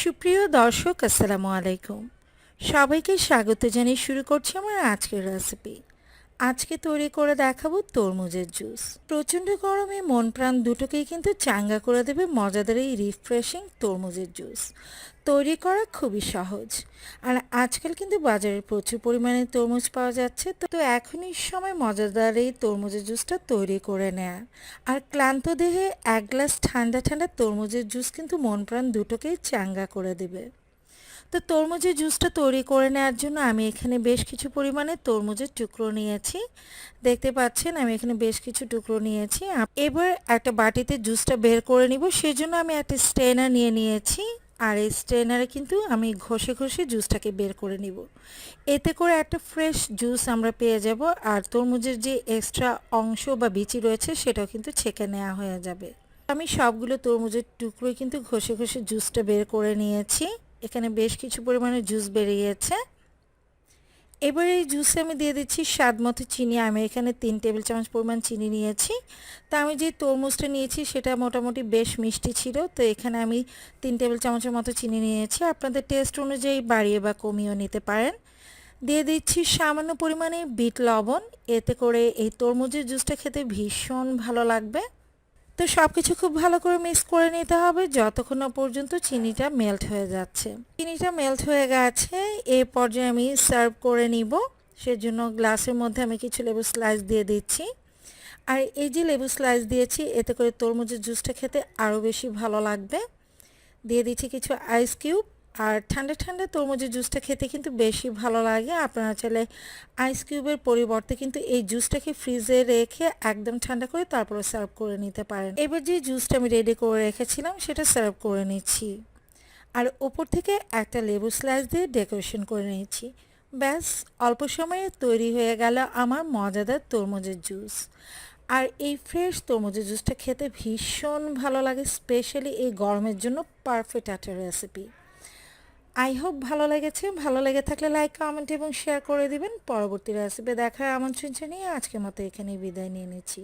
সুপ্রিয় দর্শক আসসালামু আলাইকুম। সবাইকে স্বাগত জানিয়ে শুরু করছি আমার আজকের রেসিপি আজকে তৈরি করে দেখাবো তরমুজের জুস। প্রচণ্ড গরমে মন প্রাণ দুটোকেই কিন্তু চাঙ্গা করে দেবে মজাদার এই রিফ্রেশিং তরমুজের জুস। তৈরি করা খুবই সহজ। আর আজকাল কিন্তু বাজারে প্রচুর পরিমাণে তরমুজ পাওয়া যাচ্ছে, তো এখনই সময় মজাদার এই তরমুজের জুসটা তৈরি করে নেয়া। আর ক্লান্ত দেহে এক গ্লাস ঠান্ডা ঠান্ডা তরমুজের জুস কিন্তু মন প্রাণ দুটোকেই চাঙ্গা করে দেবে। তো তরমুজের জুসটা তৈরি করে নেওয়ার জন্য আমি এখানে বেশ কিছু পরিমাণে তরমুজের টুকরো নিয়েছি। দেখতে পাচ্ছেন, আমি এখানে বেশ কিছু টুকরো নিয়েছি। এবার একটা বাটিতে জুসটা বের করে নিব। সেজন্য আমি একটা স্ট্রেনার নিয়ে নিয়েছি। আর এই স্ট্রেনারে কিন্তু আমি ঘষে ঘষে জুসটাকে বের করে নিব। এতে করে একটা ফ্রেশ জুস আমরা পেয়ে যাব। আর তরমুজের যে এক্সট্রা অংশ বা বিচি রয়েছে, সেটাও কিন্তু ছেঁকে নেওয়া হয়ে যাবে। আমি সবগুলো তরমুজের টুকরোই কিন্তু ঘষে ঘষে জুসটা বের করে নিয়েছি। এখানে বেশ কিছু পরিমাণে জুস বেরিয়েছে। এবারে এই জুসে আমি দিয়ে দিচ্ছি স্বাদ মতো চিনি। আমি এখানে তিন টেবিল চামচ পরিমাণ চিনি নিয়েছি। তা আমি যে তরমুজটা নিয়েছি সেটা মোটামুটি বেশ মিষ্টি ছিল। তো এখানে আমি তিন টেবিল চামচের মতো চিনি নিয়েছি। আপনাদের টেস্ট অনুযায়ী বাড়িয়ে বা কমিয়েও নিতে পারেন। দিয়ে দিচ্ছি সামান্য পরিমাণে বিট লবণ। এতে করে এই তরমুজের জুসটা খেতে ভীষণ ভালো লাগবে। তো সব কিছু খুব ভালো করে মিক্স করে নিতে হবে। যতক্ষণ না পর্যন্ত চিনিটা মেল্ট হয়ে যাচ্ছে। চিনিটা মেল্ট হয়ে গেছে, এ পর্যায়ে আমি সার্ভ করে নিব। সেজন্য গ্লাসের মধ্যে আমি কিছু লেবু স্লাইস দিয়ে দিচ্ছি। আর এই যে লেবু স্লাইস দিয়েছি, এতে করে তরমুজের জুসটা খেতে আরও বেশি ভালো লাগবে। দিয়ে দিচ্ছি কিছু আইস কিউব আর ঠান্ডা ঠান্ডা তরমুজের জুসটা খেতে কিন্তু বেশি ভালো লাগে। আপনারা চাইলে আইস কিউবের পরিবর্তে কিন্তু এই জুসটাকে ফ্রিজে রেখে একদম ঠান্ডা করে তারপরে সার্ভ করে নিতে পারেন। এবার যে জুসটা আমি রেডি করে রেখেছিলাম, সেটা সার্ভ করে নিচ্ছি। আর ওপর থেকে একটা লেবু স্লাইস দিয়ে ডেকোরেশন করে নিয়েছি ব্যাস, অল্প সময়ে তৈরি হয়ে গেল আমার মজাদার তরমুজের জুস আর এই ফ্রেশ তরমুজের জুসটা খেতে ভীষণ ভালো লাগে স্পেশালি এই গরমের জন্য পারফেক্ট একটা রেসিপি আই হোপ ভালো লেগেছে। ভালো লেগে থাকলে লাইক কমেন্ট এবং শেয়ার করে দিবেন। পরবর্তী রেসিপি দেখার আমন্ত্রণ জানিয়ে আজকের মতো এখানেই বিদায় নিয়ে নিচ্ছি।